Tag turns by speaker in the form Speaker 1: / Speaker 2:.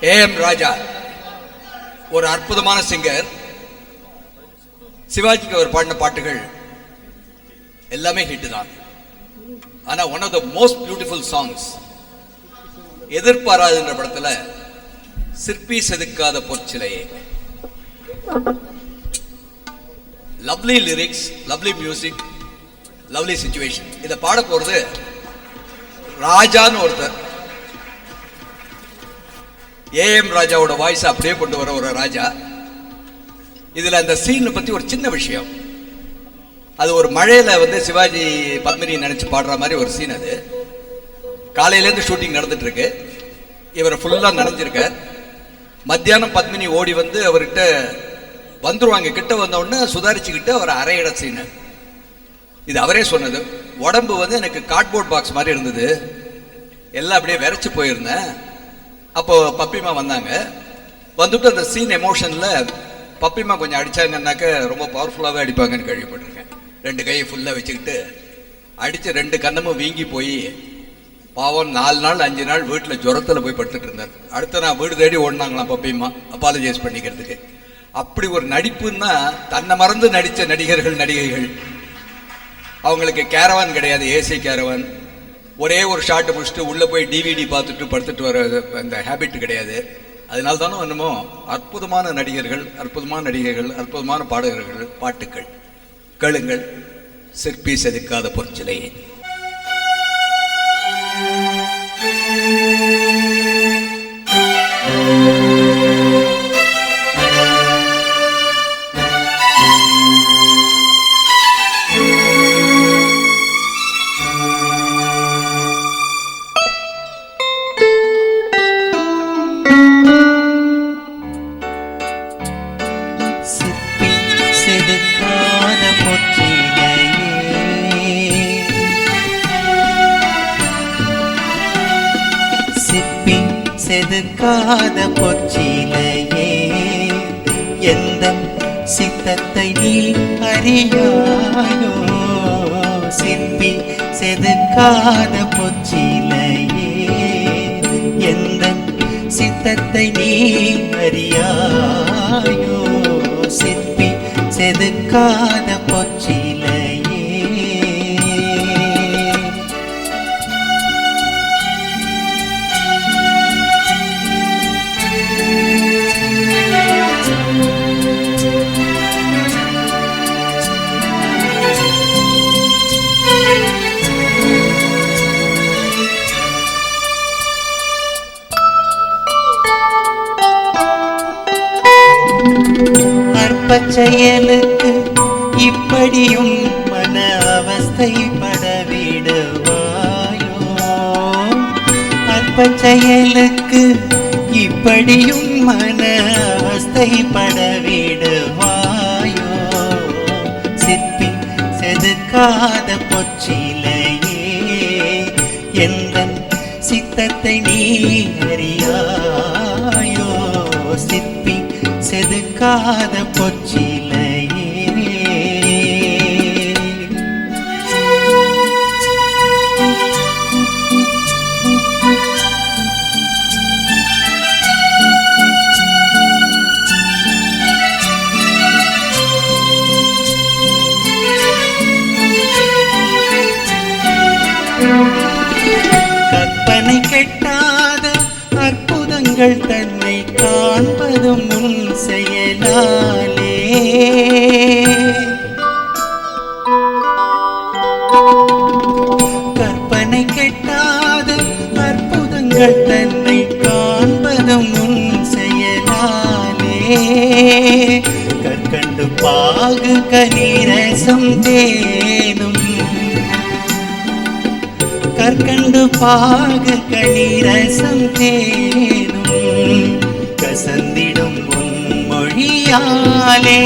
Speaker 1: A M ராஜா ஒரு அற்புதமான singer. சிவாஜிக்கு அவர் பாடின பாட்டுகள் எல்லாமே ஹிட் தான். ஆனா one of the most beautiful songs எதிர்பாராதுன்ற படத்துல சிற்பி செதுக்காத பொற்சிலையே. Lovely lyrics lovely music lovely situation இதை பாட போறது ராஜான்னு ஒருத்தர். ஏஎம் ராஜாவோட வாய்ஸ் அப்படியே கொண்டு வர ஒரு ராஜா. இதில் அந்த சீனை பற்றி ஒரு சின்ன விஷயம். அது ஒரு மழையில் வந்து சிவாஜி பத்மினி நினச்சி பாடுற மாதிரி ஒரு சீன் அது. காலையிலேருந்து ஷூட்டிங் நடந்துட்டுருக்கு. இவர் ஃபுல்லாக நனைஞ்சிருக்கார். மத்தியானம் பத்மினி ஓடி வந்து அவர்கிட்ட வந்துருவாங்க. கிட்ட வந்தவுடனே சுதாரிச்சுக்கிட்டு அவர் அரையிட சீனு இது அவரே சொன்னது. உடம்பு வந்து எனக்கு கார்ட்போர்ட் பாக்ஸ் மாதிரி இருந்தது. எல்லாம் அப்படியே விரைச்சு போயிருந்தேன். அப்போ பப்பிமா வந்தாங்க. வந்துட்டு அந்த சீன் எமோஷனில் பப்பிமா கொஞ்சம் அடித்தாங்கன்னாக்க ரொம்ப பவர்ஃபுல்லாகவே அடிப்பாங்கன்னு கேள்விப்பட்டிருக்கேன். ரெண்டு கையை ஃபுல்லாக வச்சுக்கிட்டு அடித்து ரெண்டு கண்ணமும் வீங்கி போய் பாவம் நாலு நாள் அஞ்சு நாள் வீட்டில் ஜுரத்தில் போய் படுத்துட்டு இருந்தார். அடுத்த நான் வீடு தேடி ஓடினாங்களாம் பப்பிமா அப்பாலஜைஸ் பண்ணிக்கிறதுக்கு. அப்படி ஒரு நடிப்புன்னா தன்னை மறந்து நடித்த நடிகர்கள் நடிகைகள். அவங்களுக்கு கேரவான் கிடையாது ஏசி கேரவான் ஒரே ஒரு ஷாட் முடிச்சுட்டு உள்ளே போய் டிவிடி பார்த்துட்டு படுத்துட்டு வர அந்த ஹேபிட் கிடையாது. அதனால தானே என்னமோ அற்புதமான நடிகர்கள் அற்புதமான நடிகர்கள் அற்புதமான பாடகர்கள் பாட்டுக்கள் கேளுங்கள் சிற்பி செதுக்காத பொற்சிலையே
Speaker 2: செதுக்காத பொற்றிலையே எந்த சித்தத்தை நீ அறியாயோ? சிற்பி செதுக்காத பொற்றிலையே எந்த சித்தத்தை நீ அறியாயோ? சிற்பி செதுக்காத பொற்றிலையே செயலுக்கு இப்படியும் மன அவஸ்தைப்பட விடுவாயோ அற்பச் செயலுக்கு இப்படியும் மன அவஸ்தைப்பட விடுவாயோ சிற்பி செதுக்காத பொச்சிலையே எந்த சித்தத்தை நீ அறியா காத பொச்சில அற்புதங்கள் தன்னை காண்பதும் உன் செயலாலே. கற்பனை கெட்டாத அற்புதங்கள் தன்னை காண்பதும் உன் செயலாலே. கற்கண்டு பாகு கனீரசம் தேனும். கற்கண்டு பாகு கனிரசம் தேனும். கசந்திடும் உன் மொழியாலே